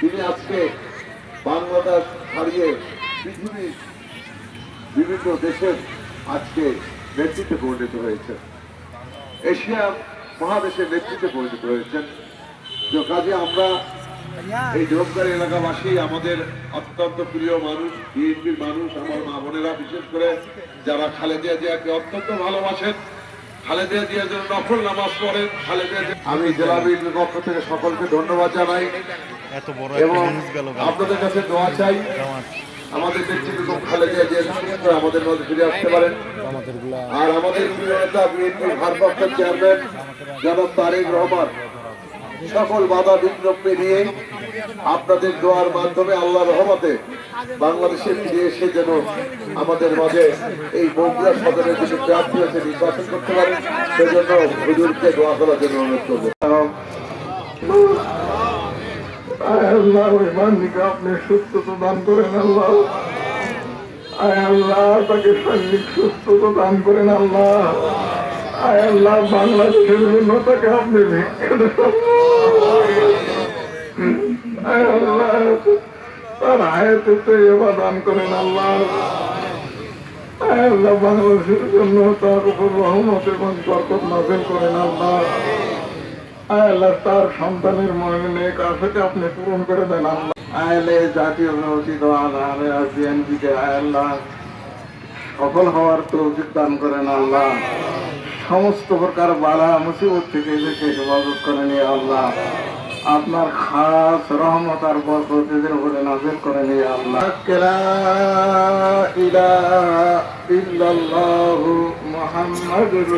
তিনি আজকে বাংলাদেশ ছাড়িয়ে পৃথিবীর বিভিন্ন দেশের আজকে নেতৃত্বে পরিণত হয়েছেন। এশিয়া মহাদেশের নেতৃত্বে পরিণত হয়েছেন। তো কাজে আমরা এই জোরকার এলাকাবাসী, আমাদের অত্যন্ত প্রিয় মানুষ, বিএনপির মানুষ, আমার মা বোনেরা বিশেষ করে, যারা খালেদা জিয়াকে অত্যন্ত ভালোবাসেন খালেদা জিয়ার জন্য নফল নামাজ পড়েন খালেদা আমি জেলা বিএনপির পক্ষ থেকে সকলকে ধন্যবাদ জানাই। এত বড় এবং আপনাদের কাছে দোয়া চাই। আমাদের খালেদা জিয়া আমাদের মধ্যে ফিরে আসতে পারেন। আর আমাদের প্রিয় নেতা বিএনপির ভারপ্রাপ্ত চেয়ারম্যান জনাব তারেক রহমান। সকল বাধা বিঘ্ন পেরিয়ে আপনাদের দোয়ার মাধ্যমে আল্লাহ রহমতে বাংলাদেশে ফিরে এসে যেন আমাদের মাঝে এই বগুড়া সদরের যিনি প্রার্থী হয়েছে নির্বাচন করতে পারেন, সেজন্য হুজুরকে দোয়া করার জন্য অনুরোধ করব। আল্লাহ, ওই মান্দিকে আপনি সুস্থতা দান করেন আল্লাহ। আল্লাহ, তাকে সুস্থতা দান করেন আল্লাহ। আয় আল্লাহ, বাংলাদেশের জন্য তাকে আপনি আয় তার আয়াতে তো এবার দান করেন আল্লাহ। আয় আল্লাহ, বাংলাদেশের জন্য তার উপর রহমত এবং বরকত নাজেল করেন আল্লাহ। আয় আল্লাহ, তার সন্তানের মনে কাছে আপনি পূরণ করে দেন আল্লাহ। আয়লে জাতীয় উচিত আল্লাহ বিএনপিকে, আয় আল্লাহ, সফল হওয়ার তৌফিক দান করেন আল্লাহ। সমস্ত প্রকার বালা মুসিবত থেকে এদেরকে হেফাজত করে নিয়ে আল্লাহ। আপনার খাস রহমত আর বরকত এদের উপরে নাজির করে নিয়ে আল্লাহ। ইল্লাল্লাহু মুহাম্মাদুর